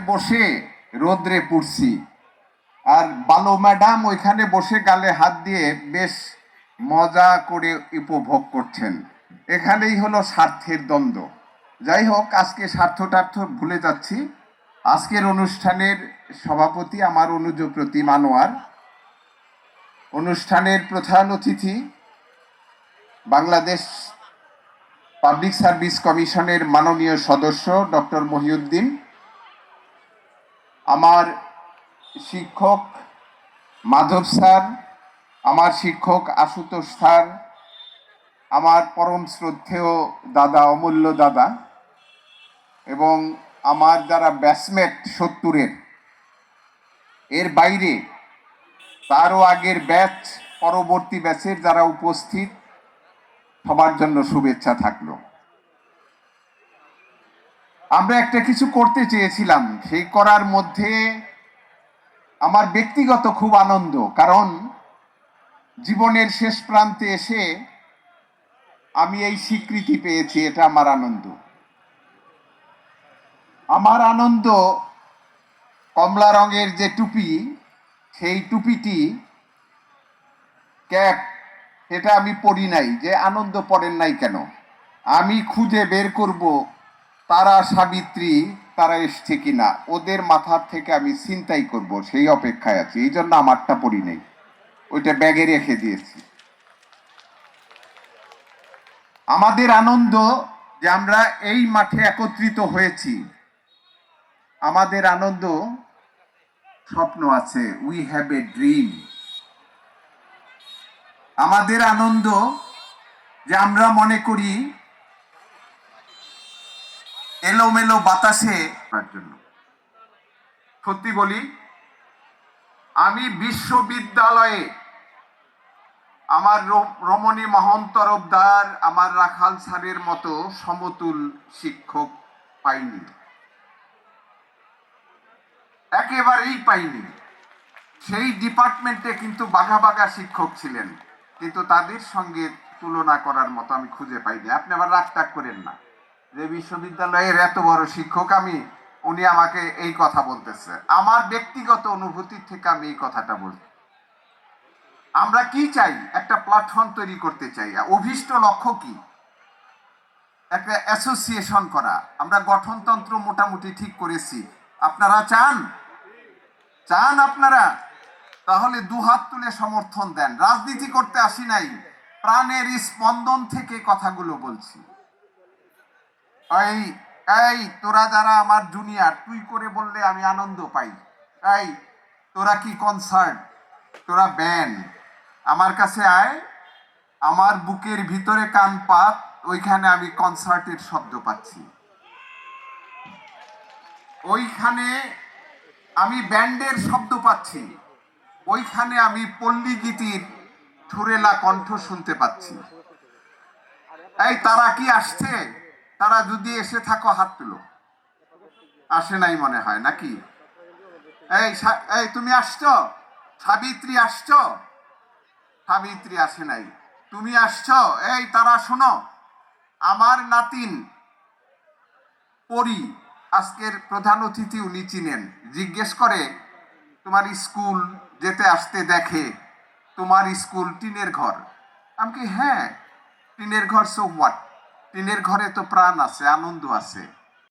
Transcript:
বসে রোদ্রে পুড়ছি। আর বালো ম্যাডাম ওইখানে বসে গালে হাত দিয়ে বেশ মজা করে উপভোগ করছেন। এখানেই হলো স্বার্থের দ্বন্দ্ব। যাই হোক, আজকে স্বার্থ টার্থ ভুলে যাচ্ছি। আজকের অনুষ্ঠানের সভাপতি আমার অনুজ প্রতিম আনোয়ার অনুষ্ঠানের প্রধান অতিথি বাংলাদেশ পাবলিক সার্ভিস কমিশনের মাননীয় সদস্য ডক্টর মহিউদ্দিন। আমার শিক্ষক মাধব স্যার, আমার শিক্ষক আশুতোষ স্যার, আমার পরম শ্রদ্ধেয় দাদা অমূল্য দাদা এবং আমার যারা ব্যাচমেট সত্তরের, এর বাইরে তারও আগের ব্যাচ পরবর্তী ব্যাচের যারা উপস্থিত, সবার জন্য শুভেচ্ছা থাকল। আমরা একটা কিছু করতে চেয়েছিলাম। সেই করার মধ্যে আমার ব্যক্তিগত খুব আনন্দ, কারণ জীবনের শেষ প্রান্তে এসে আমি এই স্বীকৃতি পেয়েছি, এটা আমার আনন্দ। আমার আনন্দ কমলা রঙের যে টুপি, সেই টুপিটি ক্যাপ, এটা আমি পড়ি নাই, যে আনন্দ পড়েন নাই কেন? আমি খুঁজে বের করব তারা সাবিত্রী, তারা এসছে কিনা, ওদের মাথার থেকে আমি চিন্তাই করব, সেই অপেক্ষায় আছি। এই জন্য আমারটা পড়ি নেই। ওইটা ব্যাগে রেখে দিয়েছি। আমাদের আনন্দ যে আমরা এই মাঠে একত্রিত হয়েছি। আমাদের আনন্দ স্বপ্ন আছে। উই হ্যাভ এ ড্রিম আমাদের আনন্দ যে আমরা মনে করি এলোমেলো বাতাসে জন্য। সত্যি বলি, আমি বিশ্ববিদ্যালয়ে আমার রমণী মোহন তরফদার আমার রাখাল স্যারের মতো সমতুল শিক্ষক পাইনি। একেবারেই পাইনি। সেই ডিপার্টমেন্টে কিন্তু বাঘা বাঘা শিক্ষক ছিলেন, কিন্তু তাদের সঙ্গে তুলনা করার মতো আমি খুঁজে পাইনি। আপনি আবার রাগ করেন না। যে বিশ্ববিদ্যালয়ের এত বড় শিক্ষক আমি, উনি আমাকে এই কথা বলতেছে। আমার ব্যক্তিগত অনুভূতি থেকে আমি এই কথাটা বলছি আমরা কি চাই? একটা প্ল্যাটফর্ম তৈরি করতে চাই। অভিষ্ট লক্ষ্য কি? একটা অ্যাসোসিয়েশন করা। আমরা গঠনতন্ত্র মোটামুটি ঠিক করেছি। আপনারা চান? চান আপনারা? তাহলে দুহাত তুলে সমর্থন দেন। রাজনীতি করতে আসি নাই। প্রাণের স্পন্দন থেকে কথাগুলো বলছি। এই তোরা যারা আমার জুনিয়র তুই করে বললে আমি আনন্দ পাই। এই, তোরা কি কনসার্ট তোরা ব্যান্ড আমার কাছে আয়, আমার বুকের ভিতরে কান পাত, ওইখানে আমি কনসার্টের শব্দ পাচ্ছি। ওইখানে আমি ব্যান্ডের শব্দ পাচ্ছি। ওইখানে আমি পল্লী গীতির সুরেলা কণ্ঠ শুনতে পাচ্ছি। এই, তারা কি আসছে? তারা যদি এসে থাকো, হাত তুলো। আসে নাই মনে হয়, নাকি? এই এই তুমি আসছো? সাবিত্রী আসছো? সাবিত্রী আসে নাই। তুমি আসছো? এই তারা শোনো, আমার নাতিন পরি, আজকের প্রধান অতিথি উনি চিনেন। জিজ্ঞেস করে, তোমার স্কুল যেতে আসতে দেখে, তোমার স্কুল টিনের ঘর? আমি কি হ্যাঁ টিনের ঘর সো হোয়াট টিনের ঘরে তো প্রাণ আছে আনন্দ আছে।